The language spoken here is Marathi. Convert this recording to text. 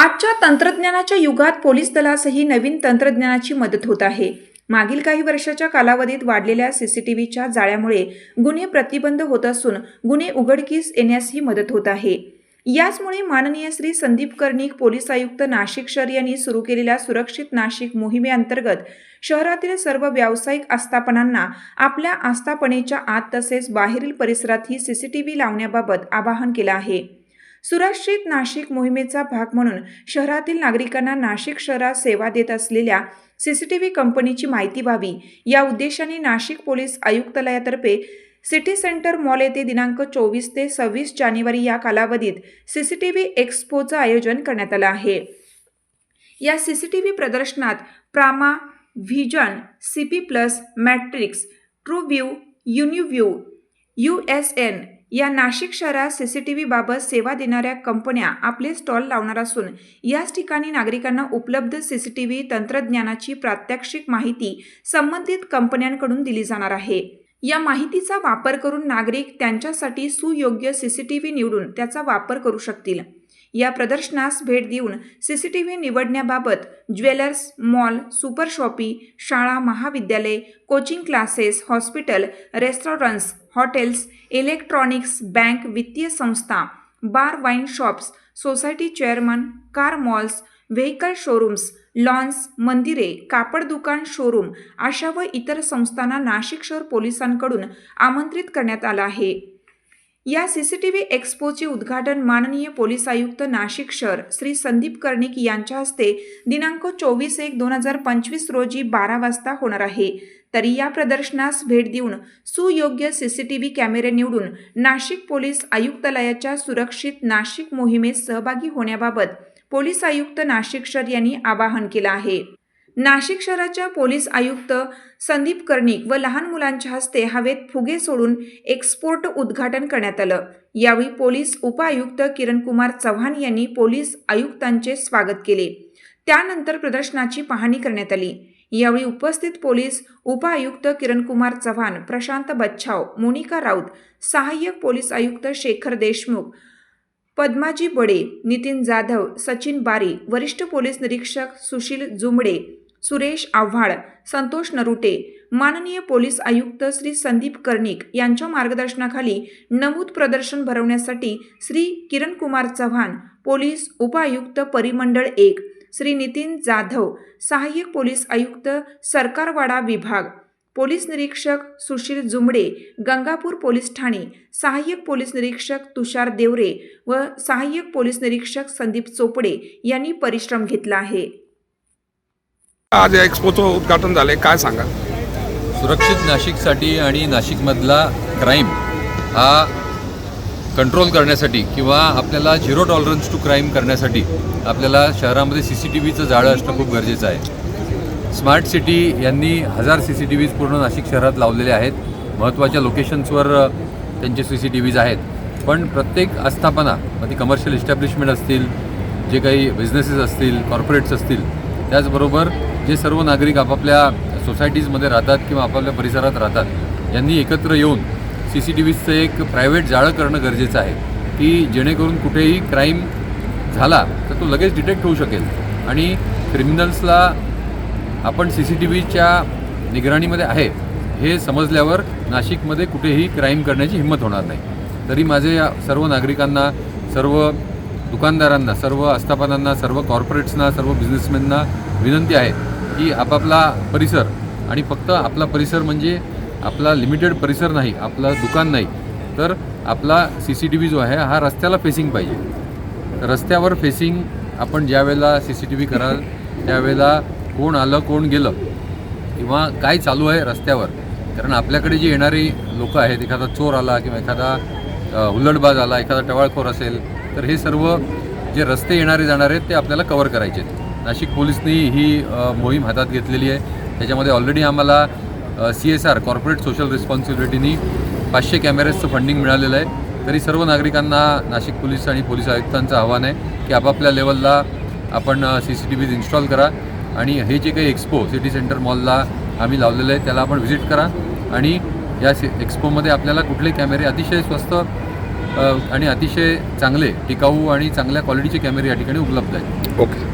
आजच्या तंत्रज्ञानाच्या युगात पोलीस दलासही नवीन तंत्रज्ञानाची मदत होत आहे. मागील काही वर्षाच्या कालावधीत वाढलेल्या सीसीटीव्हीच्या जाळ्यामुळे गुन्हे प्रतिबंध होत असून गुन्हे उघडकीस येण्यासही मदत होत आहे. याचमुळे माननीय श्री संदीप कर्णिक पोलीस आयुक्त नाशिक शहर यांनी सुरू केलेल्या सुरक्षित नाशिक मोहिमेअंतर्गत शहरातील सर्व व्यावसायिक आस्थापनांना आपल्या आस्थापनेच्या आत तसेच बाहेरील परिसरातही सीसीटीव्ही लावण्याबाबत आवाहन केलं आहे. सुरक्षित नाशिक मोहिमेचा भाग म्हणून शहरातील नागरिकांना नाशिक शहरात सेवा देत असलेल्या सी सी टी व्ही कंपनीची माहिती व्हावी. या उद्देशाने नाशिक पोलीस आयुक्तालयातर्फे सिटी सेंटर मॉल येथे दिनांक चोवीस ते सव्वीस जानेवारी या कालावधीत सी सी टी व्ही एक्स्पोचं आयोजन करण्यात आलं आहे. या सी सी टी व्ही प्रदर्शनात Prama Vision C P Plus Matrix True View Uniview U S N या नाशिक शहरात सी सी टी व्हीबाबत सेवा देणाऱ्या कंपन्या आपले स्टॉल लावणार असून याच ठिकाणी नागरिकांना उपलब्ध सी सी टी व्ही तंत्रज्ञानाची प्रात्यक्षिक माहिती संबंधित कंपन्यांकडून दिली जाणार आहे. या माहितीचा वापर करून नागरिक त्यांच्यासाठी सुयोग्य सी सी टी व्ही निवडून त्याचा वापर करू शकतील. या प्रदर्शनास भेट देऊन सी सी टी व्ही निवडण्याबाबत ज्वेलर्स मॉल सुपर शॉपी शाळा महाविद्यालय coaching classes hospital restaurants hotels electronics bank वित्तीय संस्था bar wine shops society chairman car malls vehicle showrooms lawns मंदिरे कापड दुकान शोरूम अशा व इतर संस्थांना नाशिक शहर पोलिसांकडून आमंत्रित करण्यात आलं आहे. या सी सी टी व्ही एक्स्पोचे उद्घाटन माननीय पोलीस आयुक्त नाशिक शहर श्री संदीप कर्णिक यांच्या हस्ते दिनांक चोवीस एक दोन हजार पंचवीस रोजी बारा वाजता होणार आहे. तरी या प्रदर्शनास भेट देऊन सुयोग्य सी सी टी व्ही कॅमेरे निवडून नाशिक पोलीस आयुक्तालयाच्या सुरक्षित नाशिक मोहिमेत सहभागी होण्याबाबत पोलीस आयुक्त नाशिक शहर यांनी आवाहन केलं आहे. नाशिक शहराच्या पोलीस आयुक्त संदीप कर्णिक व लहान मुलांच्या हस्ते हवेत फुगे सोडून एक्सपोर्ट उद्घाटन करण्यात आलं. यावेळी पोलीस उपआयुक्त किरणकुमार चव्हाण यांनी पोलीस आयुक्तांचे स्वागत केले. त्यानंतर प्रदर्शनाची पाहणी करण्यात आली. यावेळी उपस्थित पोलीस उपआयुक्त किरणकुमार चव्हाण प्रशांत बच्छाव मोनिका राऊत सहाय्यक पोलीस आयुक्त शेखर देशमुख पद्माजी बडे नितीन जाधव सचिन बारी वरिष्ठ पोलीस निरीक्षक सुशील जुमडे सुरेश आव्हाड संतोष नरुटे माननीय पोलीस आयुक्त श्री संदीप कर्णिक यांच्या मार्गदर्शनाखाली नमूद प्रदर्शन भरवण्यासाठी श्री किरण कुमार चव्हाण पोलीस उपआयुक्त परिमंडळ एक श्री नितीन जाधव सहाय्यक पोलीस आयुक्त सरकारवाडा विभाग पोलीस निरीक्षक सुशील जुमडे गंगापूर पोलीस ठाणे सहाय्यक पोलीस निरीक्षक तुषार देवरे व सहाय्यक पोलीस निरीक्षक संदीप चोपडे यांनी परिश्रम घेतला आहे. आज या एक्सपोचं उद्घाटन झालंय काय सांगा सुरक्षित नाशिकसाठी आणि नाशिकमधला क्राईम हा कंट्रोल करण्यासाठी किंवा आपल्याला झिरो टॉलरन्स टू क्राईम करण्यासाठी आपल्याला शहरामध्ये सी सी टी व्हीचं जाळं असणं खूप गरजेचं आहे. स्मार्ट सिटी यांनी हजार सी सी टी व्हीज पूर्ण नाशिक शहरात लावलेले आहेत. महत्त्वाच्या लोकेशन्सवर त्यांचे सी सी टी व्हीज आहेत. पण प्रत्येक आस्थापना मग ती कमर्शियल इस्टॅब्लिशमेंट असतील जे काही बिझनेसेस असतील कॉर्पोरेट्स असतील त्याचबरोबर जे सर्व नागरिक आपापल्या सोसायटीजमध्ये राहतात किंवा आपापल्या परिसरात राहतात यांनी एकत्र येऊन सी सी टी व्हीजचं एक प्रायव्हेट जाळं करणं गरजेचं आहे. की जेणेकरून कुठेही क्राईम झाला तर तो लगेच डिटेक्ट होऊ शकेल. आणि क्रिमिनल्सला आपण सी सी टी व्हीच्या निगराणीमध्ये आहे हे समजल्यावर नाशिकमध्ये कुठेही क्राईम करण्याची हिंमत होणार नाही. तरी माझे या सर्व नागरिकांना सर्व दुकानदारांना सर्व आस्थापनांना सर्व कॉर्पोरेट्सना सर्व बिझनेसमॅनना विनंती आहे की आपापला परिसर आणि फक्त आपला परिसर म्हणजे आपला लिमिटेड परिसर नाही आपलं दुकान नाही तर आपला सी सी टी व्ही जो आहे हा रस्त्याला फेसिंग पाहिजे. रस्त्यावर फेसिंग आपण ज्यावेळेला सी सी टी व्ही कराल त्यावेळेला कोण आलं कोण गेलं किंवा काय चालू आहे रस्त्यावर. कारण आपल्याकडे जी येणारी लोकं आहेत एखादा चोर आला किंवा एखादा हुल्लडबाज आला एखादा टवाळखोर असेल तर हे सर्व जे रस्ते येणारे जाणारे आहेत ते आपल्याला कवर करायचे आहेत. नाशिक पोलिसनी ही मोहीम हातात घेतलेली आहे. त्याच्यामध्ये ऑलरेडी आम्हाला C S R corporate social रिस्पॉन्सिबिलिटीनी पाचशे कॅमेऱ्याचं फंडिंग मिळालेलं आहे. तरी सर्व नागरिकांना नाशिक पोलीस आणि पोलीस आयुक्तांचं आव्हान आहे की आपापल्या लेवलला आपण C C T Vs install करा. आणि हे जे काही एक्सपो सिटी सेंटर मॉलला आम्ही लावलेलं आहे त्याला आपण व्हिजिट करा. आणि या सि एक्सपोमध्ये आपल्याला कुठले कॅमेरे अतिशय स्वस्त आणि अतिशय चांगले टिकाऊ आणि चांगल्या क्वालिटीचे कॅमेरे या ठिकाणी उपलब्ध आहेत. ओके.